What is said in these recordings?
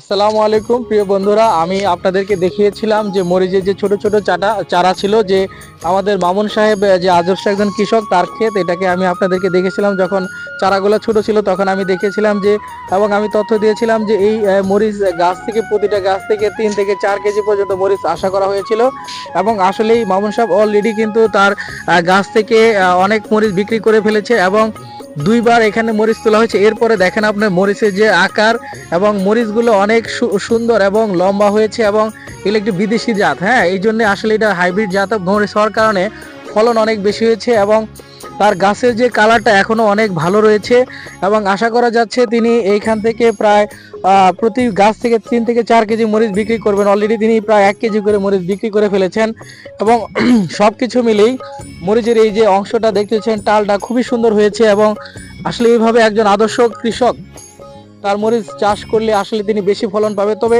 আসসালামু আলাইকুম, প্রিয় বন্ধুরা। আমি আপনাদেরকে দেখিয়েছিলাম যে মরিচের যে ছোট ছোট চাটা, চারা ছিল যে আমাদের মামুন সাহেব যে আদর্শ একজন কৃষক, তার ক্ষেত, এটাকে আমি আপনাদেরকে দেখেছিলাম যখন চারাগুলো ছোট ছিল, তখন আমি দেখেছিলাম যে, এবং আমি তথ্য দিয়েছিলাম যে এই মরিচ গাছ থেকে, প্রতিটা গাছ থেকে তিন থেকে চার কেজি পর্যন্ত মরিচ আশা করা হয়েছিল। এবং আসলেই মামুন সাহেব অলরেডি কিন্তু তার গাছ থেকে অনেক মরিচ বিক্রি করে ফেলেছে এবং দুইবার এখানে মরিচ তোলা হয়েছে। এরপরে দেখেন আপনার মরিচের যে আকার এবং মরিচগুলো অনেক সুন্দর এবং লম্বা হয়েছে এবং এগুলো একটি বিদেশি জাত হ্যাঁ? এই জন্য আসলে এটা হাইব্রিড জাত। মরিচ হওয়ার কারণে ফলন অনেক বেশি হয়েছে এবং তার গাছের যে কালারটা এখনও অনেক ভালো রয়েছে এবং আশা করা যাচ্ছে তিনি এইখান থেকে প্রায় প্রতি গাছ থেকে তিন থেকে চার কেজি মরিচ বিক্রি করবেন। অলরেডি তিনি প্রায় এক কেজি করে মরিচ বিক্রি করে ফেলেছেন এবং সব কিছু মিলেই মরিচের এই যে অংশটা দেখতেছেন, টালটা খুবই সুন্দর হয়েছে এবং আসলে এইভাবে একজন আদর্শ কৃষক, তার মরিচ চাষ করলে আসলে তিনি বেশি ফলন পাবে। তবে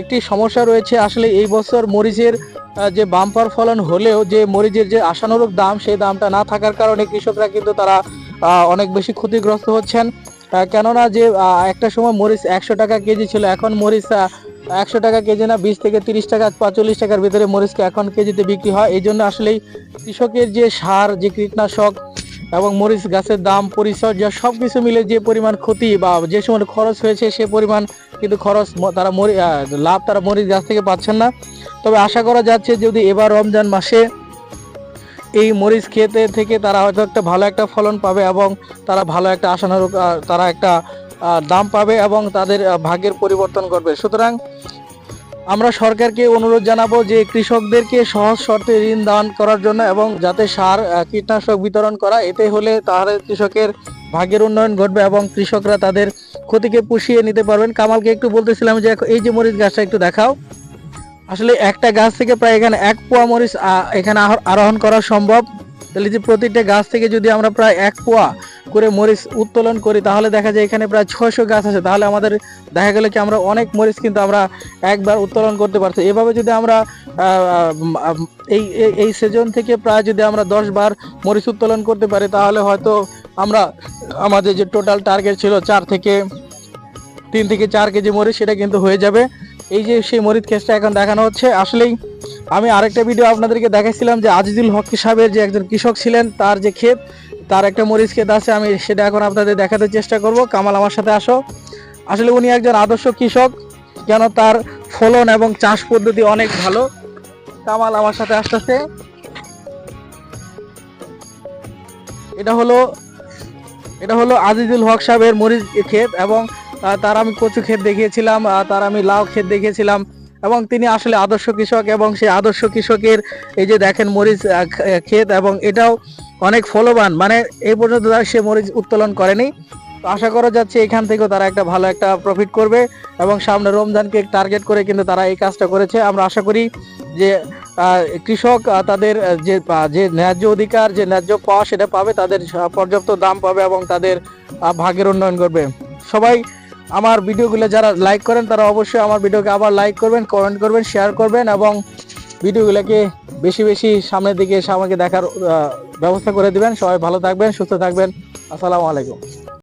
একটি সমস্যা রয়েছে। আসলে এই বছর মরিচের যে বাম্পার ফলন হলেও যে মরিচের যে আশানুরূপ দাম, সেই দামটা না থাকার কারণে কৃষকরা কিন্তু তারা অনেক বেশি ক্ষতিগ্রস্ত হচ্ছেন। কেননা যে একটা সময় মরিচ একশো টাকা কেজি ছিল, এখন মরিচ একশো টাকা কেজি না, বিশ থেকে তিরিশ টাকা চল্লিশ টাকার ভিতরে মরিচকে এখন কেজিতে বিক্রি হয়। এই জন্য আসলেই কৃষকের যে সার, যে কীটনাশক এবং মরিচ গাছের দাম, পরিচর্যা সব কিছু মিলে যে পরিমাণ ক্ষতি বা যে সময় খরচ হয়েছে সে পরিমাণ কিন্তু খরচ তারা মরি লাভ তারা মরিচ গাছ থেকে পাচ্ছেন না। তবে আশা করা যাচ্ছে যদি এবার রমজান মাসে এই মরিচ খেতে থেকে তারা হয়তো একটা ভালো একটা ফলন পাবে এবং তারা ভালো একটা আশানুরূপ তারা একটা দাম পাবে এবং তাদের ভাগ্যের পরিবর্তন করবে সুতরাং আমরা সরকারকে অনুরোধ জানাব যে কৃষকদেরকে সহজ শর্তে ঋণ দান করার জন্য এবং যাতে সার কীটনাশক বিতরণ করা, এতে হলে তাহলে কৃষকের ভাগ্যের উন্নয়ন ঘটবে এবং কৃষকরা তাদের ক্ষতিকে পুষিয়ে নিতে পারবেন। কামালকে একটু বলতেছিলাম যে এই যে মরিচ গাছটা একটু দেখাও। আসলে একটা গাছ থেকে প্রায় এখানে এক পোয়া মরিচ এখানে আরোহণ করা সম্ভব। তাহলে যে প্রতিটা গাছ থেকে যদি আমরা প্রায় এক পোয়া করে মরিচ উত্তোলন করি, তাহলে দেখা যায় এখানে প্রায় ছয়শো গাছ আছে। তাহলে আমাদের দেখা গেল কি আমরা অনেক মরিচ কিন্তু আমরা একবার উত্তোলন করতে পারছি। এভাবে যদি আমরা এই, এই- সিজন থেকে প্রায় যদি আমরা দশ বার মরিচ উত্তোলন করতে পারি, তাহলে হয়তো আমরা আমাদের যে টোটাল টার্গেট ছিল চার থেকে তিন থেকে চার কেজি মরিচ, সেটা কিন্তু হয়ে যাবে। এই যে সেই মরিচ ক্ষেতটা এখন দেখানো হচ্ছে, আসলেই আমি আরেকটা ভিডিও আপনাদেরকে দেখাইছিলাম যে আজিজুল হক সাহেবের যে একজন কৃষক ছিলেন, তার যে ক্ষেত তার একটা মরিচ ক্ষেত আছে, আমি সেটা এখন আপনাদের দেখাতে চেষ্টা করব। কামাল, আমার সাথে আসো। আসলে উনি একজন আদর্শ কৃষক, কেন তার ফলন এবং চাষ পদ্ধতি অনেক ভালো। কামাল, আমার সাথে আসতেছে। এটা হলো এটা হলো আজিজুল হক সাহেবের মরিচ ক্ষেত এবং তার আমি কচু ক্ষেত দেখিয়েছিলাম তার আমি লাউ ক্ষেত দেখিয়েছিলাম। এবং তিনি আসলে আদর্শ কৃষক এবং সেই আদর্শ কৃষকের এই যে দেখেন মরিচ ক্ষেত এবং এটাও অনেক ফলবান। মানে এই পর্যন্ত তারা সে মরিচ উত্তোলন করেনি। তো আশা করা যাচ্ছে এখান থেকেও তারা একটা ভালো একটা প্রফিট করবে এবং সামনে রমজানকে টার্গেট করে কিন্তু তারা এই কাজটা করেছে। আমরা আশা করি যে কৃষক তাদের যে যে ন্যায্য অধিকার, যে ন্যায্য পাওয়া সেটা পাবে, তাদের পর্যাপ্ত দাম পাবে এবং তাদের ভাগের উন্নয়ন করবে সবাই আমার ভিডিওগুলো যারা লাইক করেন, তারা অবশ্যই আমার ভিডিওকে আবার লাইক করবেন কমেন্ট করবেন শেয়ার করবেন এবং ভিডিওগুলোকে বেশি বেশি সামনের দিকে এসে আমাকে দেখার ব্যবস্থা করে দেবেন। সবাই ভালো থাকবেন, সুস্থ থাকবেন। আসসালামু আলাইকুম।